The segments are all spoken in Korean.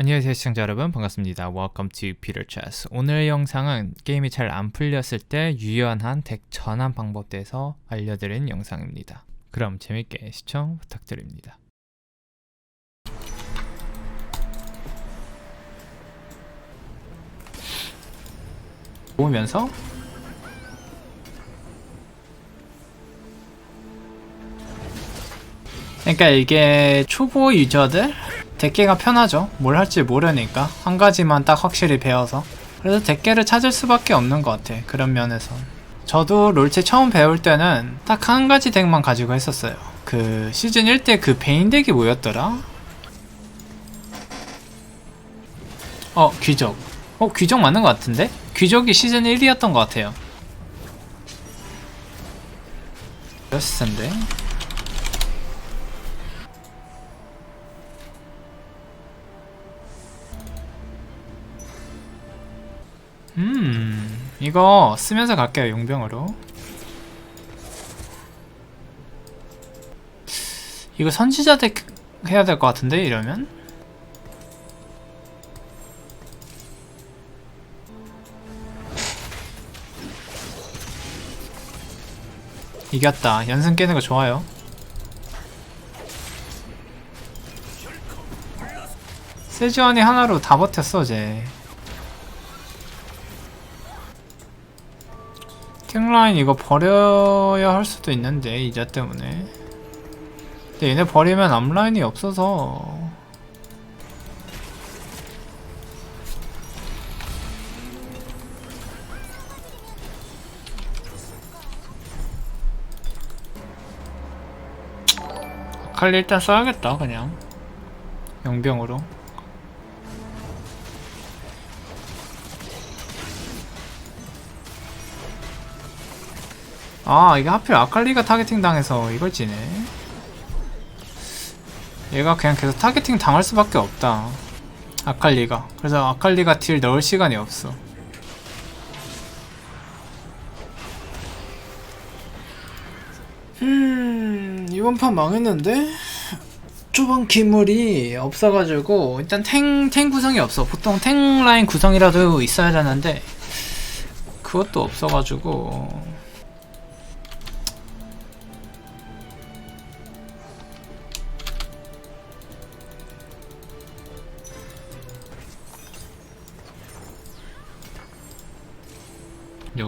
안녕하세요 시청자 여러분 반갑습니다. Welcome to Peter Chess. 오늘 영상은 게임이 잘 안 풀렸을 때 유연한 덱 전환 방법에 대해서 알려드리는 영상입니다. 그럼 재밌게 시청 부탁드립니다. 보면서 그러니까 이게 초보 유저들 덱계가 편하죠. 뭘 할지 모르니까 한 가지만 딱 확실히 배워서 그래서 덱계를 찾을 수밖에 없는 것 같아. 그런 면에서 저도 롤체 처음 배울 때는 딱 한 가지 덱만 가지고 했었어요. 그 시즌 1때 그 베인 덱이 뭐였더라? 어 귀족. 어 귀족 맞는 것 같은데? 귀족이 시즌 1이었던 것 같아요. 그랬을 텐데. 음, 이거 쓰면서 갈게요, 용병으로. 이거 선지자 덱 해야 될 것 같은데, 이러면? 이겼다. 연승 깨는 거 좋아요. 세주원이 하나로 다 버텼어, 쟤. 탱라인 이거 버려야 할 수도 있는데 이자 때문에. 근데 얘네 버리면 앞라인이 없어서. 아칼리 일단 써야겠다 그냥. 용병으로 아 이게 하필 아칼리가 타겟팅 당해서 이걸 지네. 얘가 그냥 계속 타겟팅 당할 수밖에 없다. 아칼리가. 그래서 아칼리가 딜 넣을 시간이 없어. 음 이번 판 망했는데? 초반 기물이 없어가지고 일단 탱, 탱 구성이 없어. 보통 탱 라인 구성이라도 있어야 되는데 그것도 없어가지고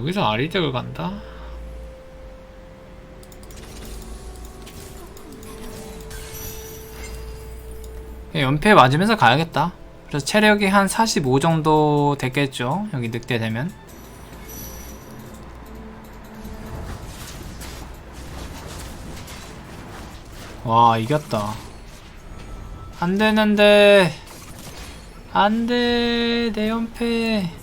여기서 아리덱을 간다? 연패 맞으면서 가야겠다. 그래서 체력이 한 45 정도 됐겠죠. 여기 늑대 되면. 와, 이겼다. 안 되는데. 안 돼. 내 연패.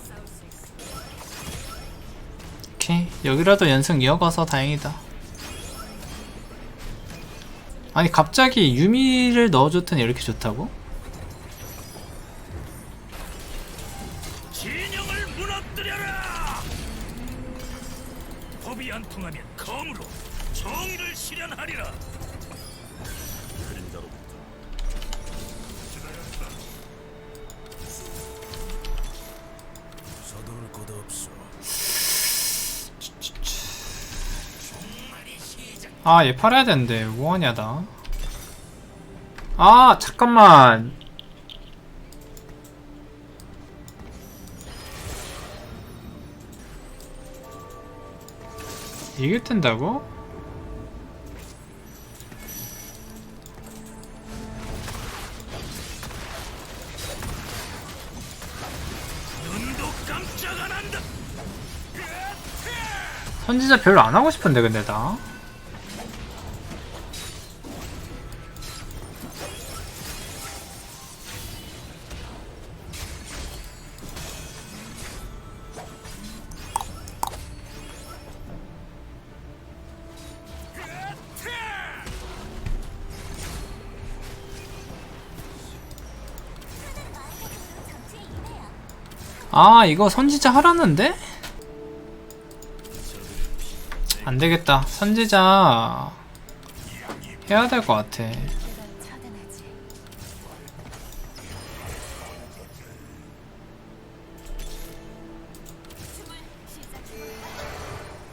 오케이 여기라도 연승 이어가서 다행이다 아니 갑자기 유미를 넣어줬더니 이렇게 좋다고? 법이 안 통하면 검으로 정의를 실현하리라. 아 얘 팔아야 되는데 뭐하냐 나. 아 잠깐만. 이길 텐다고? 선지자 별로 안 하고 싶은데 근데 나. 아 이거 선지자 하라는데? 안되겠다 선지자 해야 될 것 같아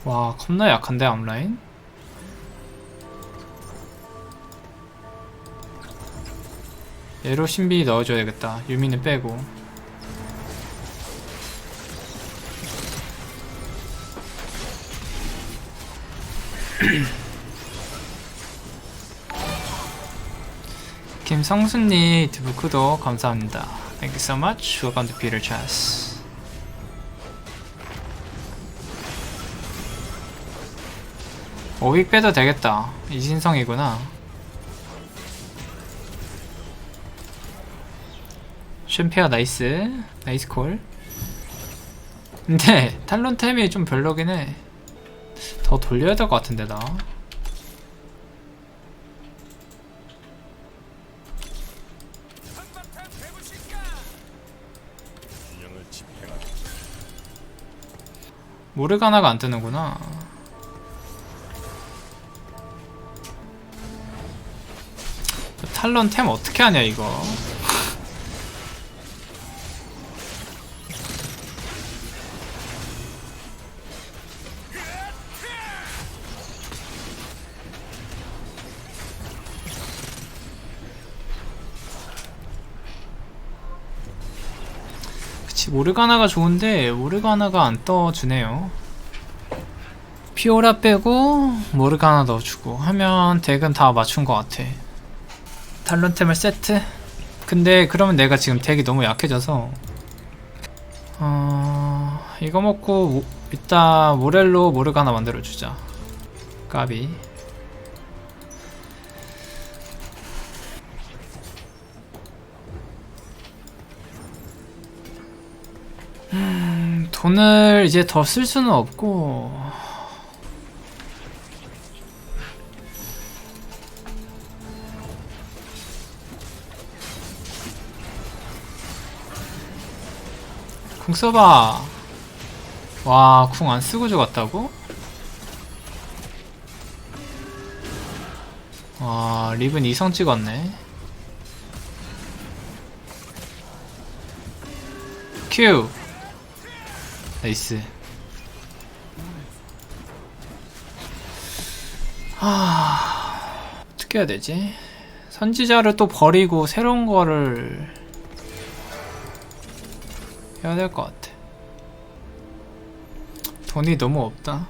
와 겁나 약한데 암라인? 예로 신비 넣어줘야겠다 유미는 빼고 김성순님 두부 구독 감사합니다. Thank you so much. Welcome to Peter Chess. 오익 빼도 되겠다. 이진성이구나. 쉔피어 나이스. 나이스 콜. 근데 탈론 템이 좀 별로긴 해 더 돌려야 될 것 같은데 나 모르가나가 안 뜨는구나. 탈론 템 어떻게 하냐 이거 모르가나가 좋은데 모르가나가 안 떠주네요. 피오라 빼고 모르가나 넣어주고 하면 덱은 다 맞춘 것 같아. 탈론템을 세트? 근데 그러면 내가 지금 덱이 너무 약해져서 어... 이거 먹고 모- 이따 모렐로 모르가나 만들어주자. 까비 음, 돈을 이제 더 쓸 수는 없고. 궁 써봐. 와 궁 안 쓰고 죽었다고? 와 립은 이성 찍었네. 큐 나이스 하... 어떻게 해야 되지? 선지자를 또 버리고 새로운 거를 해야 될 것 같아. 돈이 너무 없다.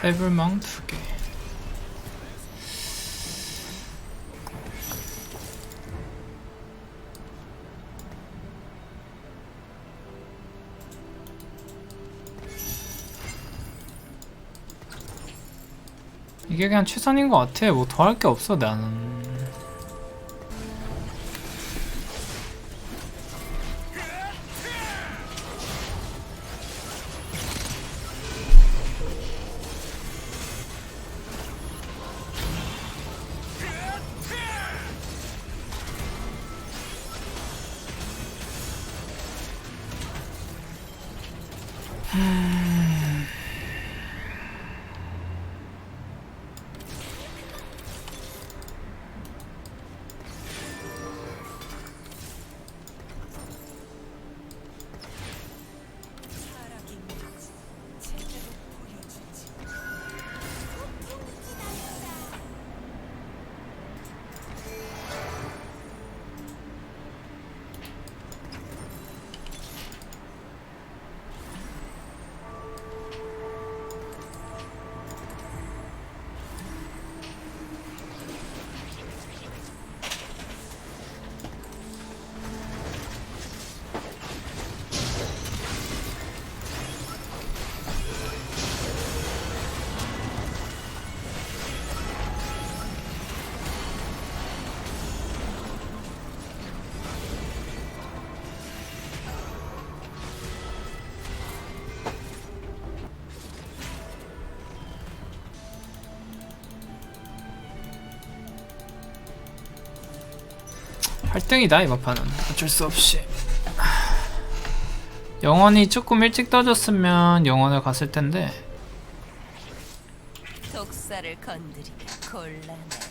태블망 두 개. 이게 그냥 최선인 것 같아. 뭐 더 할 게 없어 나는. 8등이다 이번 판은. 어쩔 수 없이. 영원이 조금 일찍 떠졌으면 영원을 갔을 텐데. 독사를 건드리기 곤란해.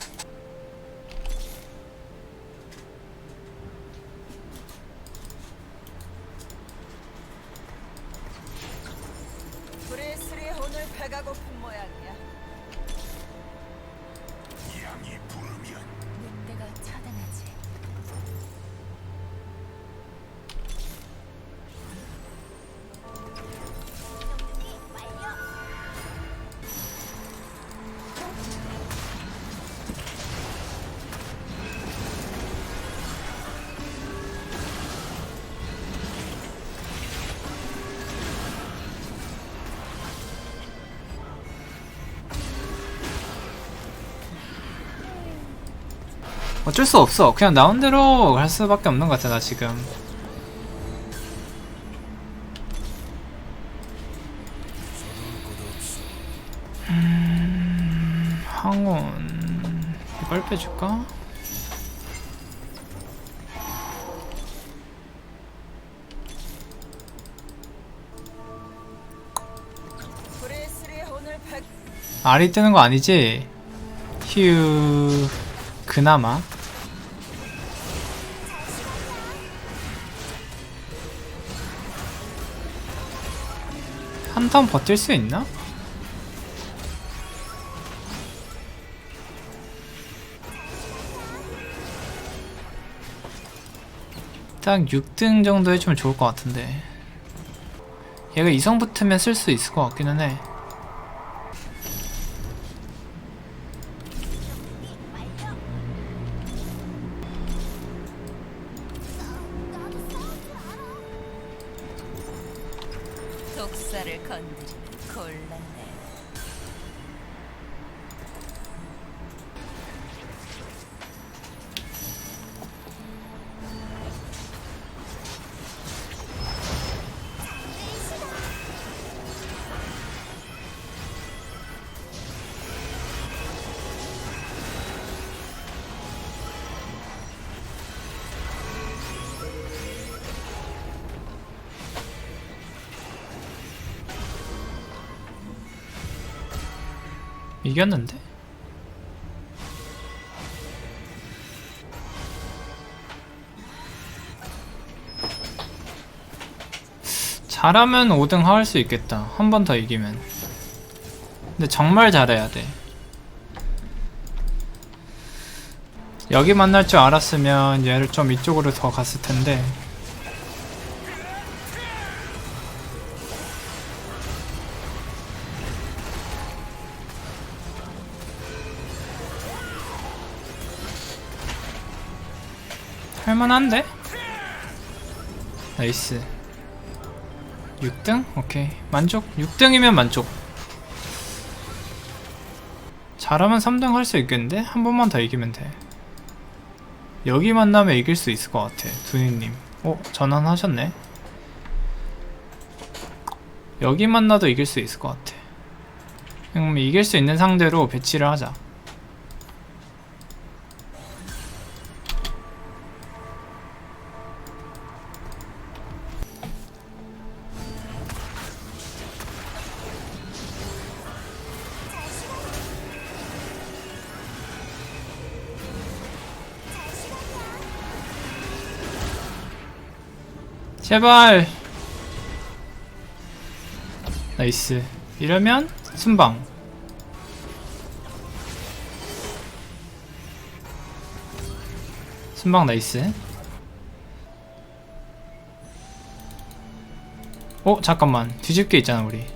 어쩔 수 없어 그냥 나온 대로 갈 수밖에 없는 것 같아 나 지금 음... 항원 이걸 빼줄까? 알이 뜨는 거 아니지? 휴... 그나마 한 턴 버틸 수 있나? 딱 6등 정도 해주면 좋을 것 같은데 얘가 이성 붙으면 쓸 수 있을 것 같기는 해 이겼는데? 잘하면 5등 할 수 있겠다. 한 번 더 이기면. 근데 정말 잘해야 돼. 여기 만날 줄 알았으면 얘를 좀 이쪽으로 더 갔을 텐데. 할만한데? 나이스 6등? 오케이 만족 6등이면 만족 잘하면 3등 할 수 있겠는데? 한 번만 더 이기면 돼 여기 만나면 이길 수 있을 것 같아 두니님 어? 전환하셨네 여기 만나도 이길 수 있을 것 같아 그럼 이길 수 있는 상대로 배치를 하자 제발. 나이스. 이러면 순방. 순방 나이스. 어 잠깐만. 뒤집게 있잖아 우리.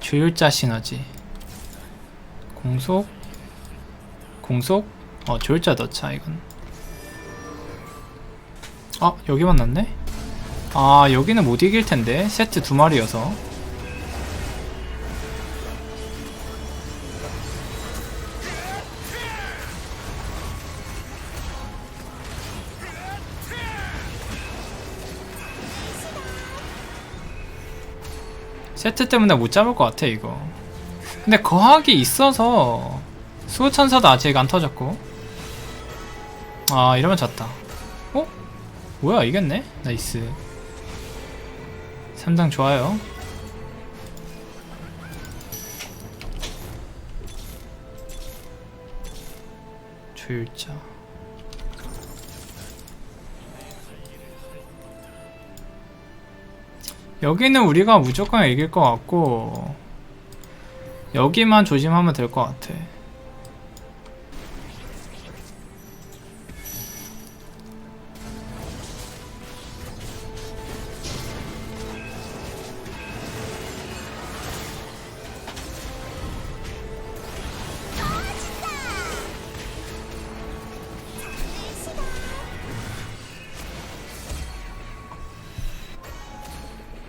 조율자 시너지 공속? 공속? 어 조율자 넣자 이건. 아 여기 만 났네? 아 여기는 못 이길 텐데. 세트 두 마리여서. 세트 때문에 못 잡을 것 같아 이거 근데 거학이 있어서 수호천사도 아직 안 터졌고. 아 이러면 졌다. 어? 뭐야 이겼네? 나이스. 3당 좋아요. 조율자. 여기는 우리가 무조건 이길 것 같고 여기만 조심하면 될 것 같아.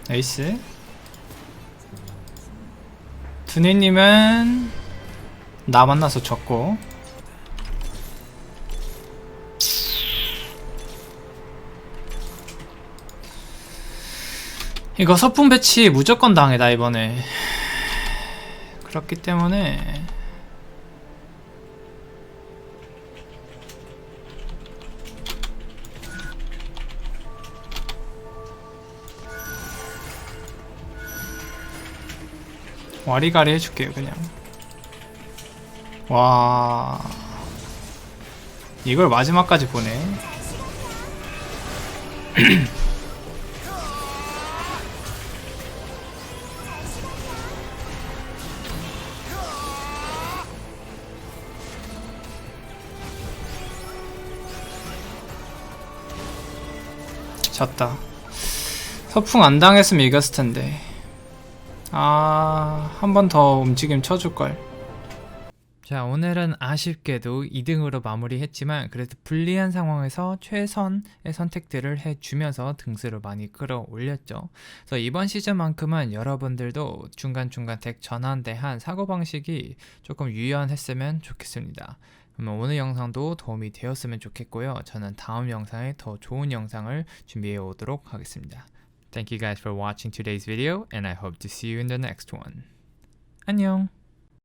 에이스 두뇌님은 나 만나서 졌고. 이거 서품 배치 무조건 당해 나 이번에. 그렇기 때문에 와리가리 해줄게요 그냥. 와. 이걸 마지막까지 보네. 졌다. 서풍 안 당했으면 이겼을 텐데 아, 한 번 더 움직임 쳐줄걸. 자, 오늘은 아쉽게도 2등으로 마무리했지만, 그래도 불리한 상황에서 최선의 선택들을 해주면서 등수를 많이 끌어올렸죠. 그래서 이번 시즌만큼은 여러분들도 중간중간 덱 전환 대한 사고방식이 조금 유연했으면 좋겠습니다. 그러면 오늘 영상도 도움이 되었으면 좋겠고요. 저는 다음 영상에 더 좋은 영상을 준비해 오도록 하겠습니다. Thank you guys for watching today's video and I hope to see you in the next one. 안녕.